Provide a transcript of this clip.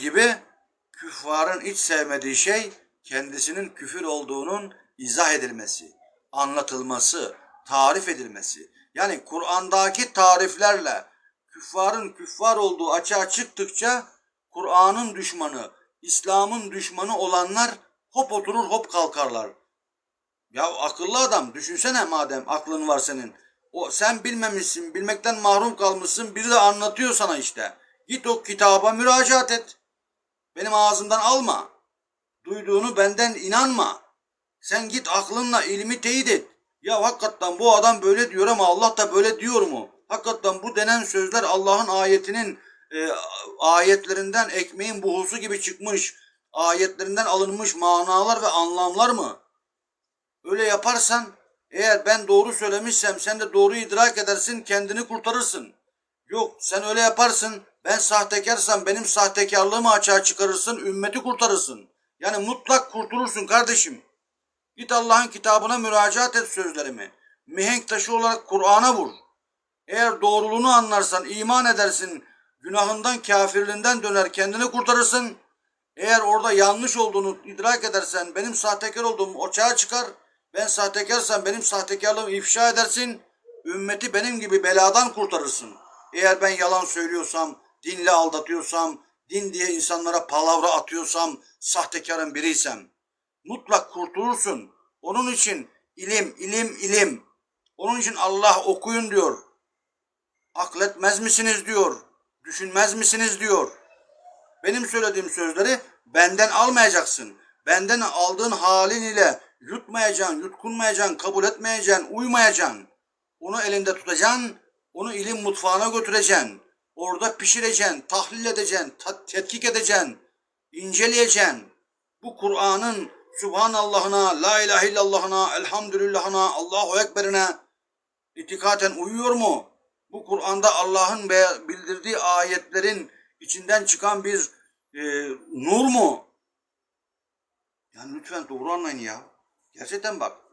gibi küffarın hiç sevmediği şey kendisinin küfür olduğunun izah edilmesi, anlatılması, tarif edilmesi. Yani Kur'an'daki tariflerle küffarın küffar olduğu açığa çıktıkça Kur'an'ın düşmanı, İslam'ın düşmanı olanlar hop oturur hop kalkarlar. Ya akıllı adam düşünsene madem aklın var senin. O sen bilmemişsin, bilmekten mahrum kalmışsın. Biri de anlatıyor sana işte. Git o kitaba müracaat et. Benim ağzımdan alma. Duyduğunu benden inanma. Sen git aklınla ilmi teyit et. Ya hakikaten bu adam böyle diyor ama Allah da böyle diyor mu? Hakikaten bu denen sözler Allah'ın ayetinin e, ayetlerinden ekmeğin buhusu gibi çıkmış, ayetlerinden alınmış manalar ve anlamlar mı? Öyle yaparsan eğer ben doğru söylemişsem sen de doğru idrak edersin kendini kurtarırsın. Yok sen öyle yaparsın ben sahtekarsam benim sahtekarlığımı açığa çıkarırsın ümmeti kurtarırsın. Yani mutlak kurtulursun kardeşim. Git Allah'ın kitabına müracaat et sözlerimi. Mihenk taşı olarak Kur'an'a vur. Eğer doğruluğunu anlarsan iman edersin. Günahından kafirliğinden döner kendini kurtarırsın. Eğer orada yanlış olduğunu idrak edersen benim sahtekar olduğum açığa çıkar. Ben sahtekarsam benim sahtekarlığımı ifşa edersin. Ümmeti benim gibi beladan kurtarırsın. Eğer ben yalan söylüyorsam, dinle aldatıyorsam, din diye insanlara palavra atıyorsam, sahtekarın biriysem mutlak kurtulursun. Onun için ilim, ilim, ilim. Onun için Allah okuyun diyor. Akletmez misiniz diyor. Düşünmez misiniz diyor. Benim söylediğim sözleri benden almayacaksın. Benden aldığın halin ile yutmayacaksın, yutkunmayacaksın, kabul etmeyeceksin, uymayacaksın. Onu elinde tutacaksın, onu ilim mutfağına götüreceksin. Orada pişireceksin, tahlil edeceksin, ta- tetkik edeceksin, inceleyeceksin. Bu Kur'an'ın Subhanallah'ına, La ilahe illallah'ına, Elhamdülillah'ına, Allahu Ekber'ine itikaten uyuyor mu? Bu Kur'an'da Allah'ın bildirdiği ayetlerin içinden çıkan bir e, nur mu? Yani lütfen doğru anlayın ya. Gerçekten bak.